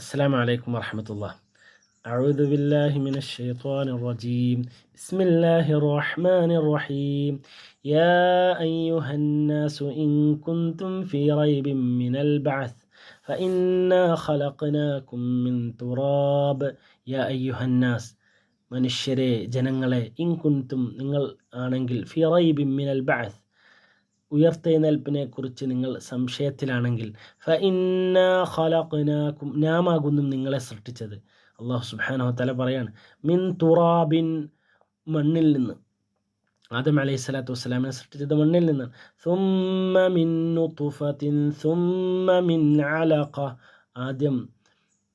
السلام عليكم ورحمة الله أعوذ بالله من الشيطان الرجيم بسم الله الرحمن الرحيم يا أيها الناس إن كنتم في ريب من البعث فإنا خلقناكم من تراب يا أيها الناس മനുഷ്യരെ ജനങ്ങളെ ഇൻ കുന്തും നിങ്ങൾ ആണെങ്കിൽ ഫി റൈബിൻ മിനൽ ബഅസ് ഉയർത്തെഴുന്നേൽപ്പിനെ കുറിച്ച് നിങ്ങൾ സംശയത്തിലാണെങ്കിൽ ഫ ഇന്ന ഖലഖ്നാകും. നാമാകുന്നു നിങ്ങളെ സൃഷ്ടിച്ചത്. അള്ളാഹു സുബ്ഹാനഹു തല പറയാണ് മിൻ തുറാബിൻ മണ്ണിൽ നിന്ന്. ആദം അലൈഹി സ്വലാത്തു വസ്സലാമിനെ സൃഷ്ടിച്ചത് മണ്ണിൽ നിന്നാണ് സുമ്മ മിൻ തുഫത്തിൻ സുമ്മ മിൻ അലഖ. ആദ്യം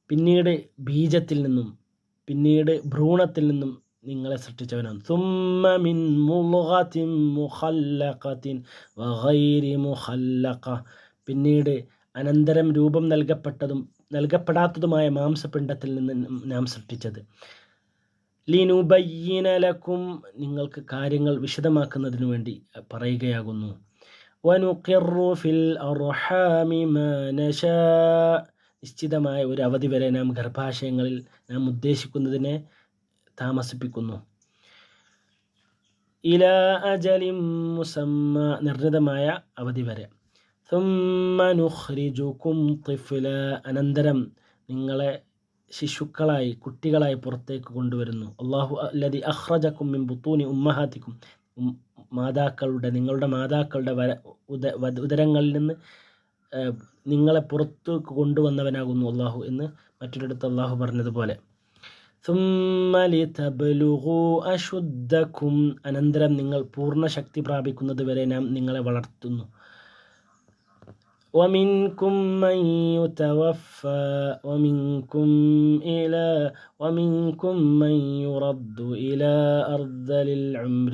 പിന്നീട് ബീജത്തിൽ നിന്നും പിന്നീട് ഭ്രൂണത്തിൽ നിന്നും നിങ്ങളെ സൃഷ്ടിച്ചവനാണ്. സുമ്മ മിൻ വഗൈരി മുഖല്ലഖ. പിന്നീട് അനന്തരം രൂപം നൽകപ്പെട്ടതും നൽകപ്പെടാത്തതുമായ മാംസപിണ്ഡത്തിൽ നിന്ന് നാം സൃഷ്ടിച്ചത്. ലിനുബയ്യനലക്കും നിങ്ങൾക്ക് കാര്യങ്ങൾ വിശദമാക്കുന്നതിന് വേണ്ടി പറയുകയാകുന്നു. ഫിൽ നിശ്ചിതമായ ഒരു അവധി വരെ നാം ഗർഭാശയങ്ങളിൽ നാം ഉദ്ദേശിക്കുന്നതിനെ താമസിപ്പിക്കുന്നു. ഇല അജലിം മുസമ്മ നിർണിതമായ അവധി വരെ. നുഖ്രിജുക്കും തിഫില അനന്തരം നിങ്ങളെ ശിശുക്കളായി കുട്ടികളായി പുറത്തേക്ക് കൊണ്ടുവരുന്നു. അള്ളാഹു അല്ലതി അഹ്റജക്കും ബുത്തൂനി ഉമ്മഹാത്തിക്കും. മാതാക്കളുടെ നിങ്ങളുടെ മാതാക്കളുടെ വര ഉദ ഉദരങ്ങളിൽ നിന്ന് നിങ്ങളെ പുറത്തേക്ക് കൊണ്ടുവന്നവനാകുന്നു അള്ളാഹു എന്ന് മറ്റൊരിടത്ത് അള്ളാഹു പറഞ്ഞതുപോലെ. അശുദ്ധക്കും അനന്തരം നിങ്ങൾ പൂർണ്ണ ശക്തി പ്രാപിക്കുന്നത് വരെ നാം നിങ്ങളെ വളർത്തുന്നു ومنكم من يتوفى ومنكم إلى ومنكم من يرد إلى أرذل العمر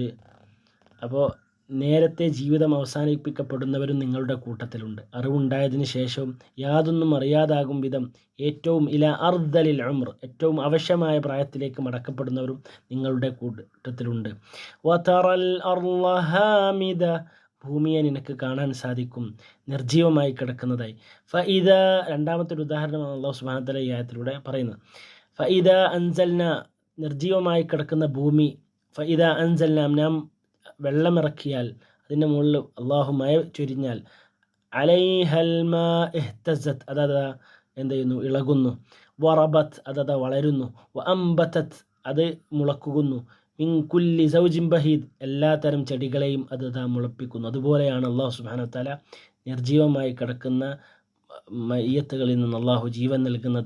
അപ്പോൾ നേരത്തെ ജീവിതം അവസാനിപ്പിക്കപ്പെടുന്നവരും നിങ്ങളുടെ കൂട്ടത്തിലുണ്ട്. അറിവുണ്ടായതിനു ശേഷവും യാതൊന്നും അറിയാതാകും വിധം ഏറ്റവും ഇല അർദ്ദലിൽ അമർ ഏറ്റവും ആവശ്യമായ പ്രായത്തിലേക്ക് മടക്കപ്പെടുന്നവരും നിങ്ങളുടെ കൂട്ടത്തിലുണ്ട്. വതറൽ ഭൂമിയെ നിനക്ക് കാണാൻ സാധിക്കും നിർജീവമായി കിടക്കുന്നതായി. ഫ ഇത രണ്ടാമത്തെ ഒരു ഉദാഹരണമാണ് അള്ളാഹു സുബാനത്തല ആയത്തിലൂടെ പറയുന്നത് ഇത അൻസൽന നിർജീവമായി കിടക്കുന്ന ഭൂമി. ഫ ഇത അൻസൽന നാം വെള്ളമിറക്കിയാൽ അതിന്റെ മുകളിൽ അള്ളാഹു മഴ ചൊരിഞ്ഞാൽ അലൈഹൽമ എഹ്തസത്ത് അതാ എന്ത് ചെയ്യുന്നു? ഇളകുന്നു. വറബത്ത് അതായത് വളരുന്നു. അംബത്തത്ത് അത് മുളക്കുകുന്നു. മിൻകുല്ലി സൗജിംബഹീദ് ബഹീദ് എല്ലാത്തരം ചെടികളെയും അത് അതാ മുളപ്പിക്കുന്നു. അതുപോലെയാണ് അള്ളാഹു സുബാന തല നിർജീവമായി കിടക്കുന്ന മയ്യത്തുകളിൽ നിന്ന് അള്ളാഹു ജീവൻ നൽകുന്നത്.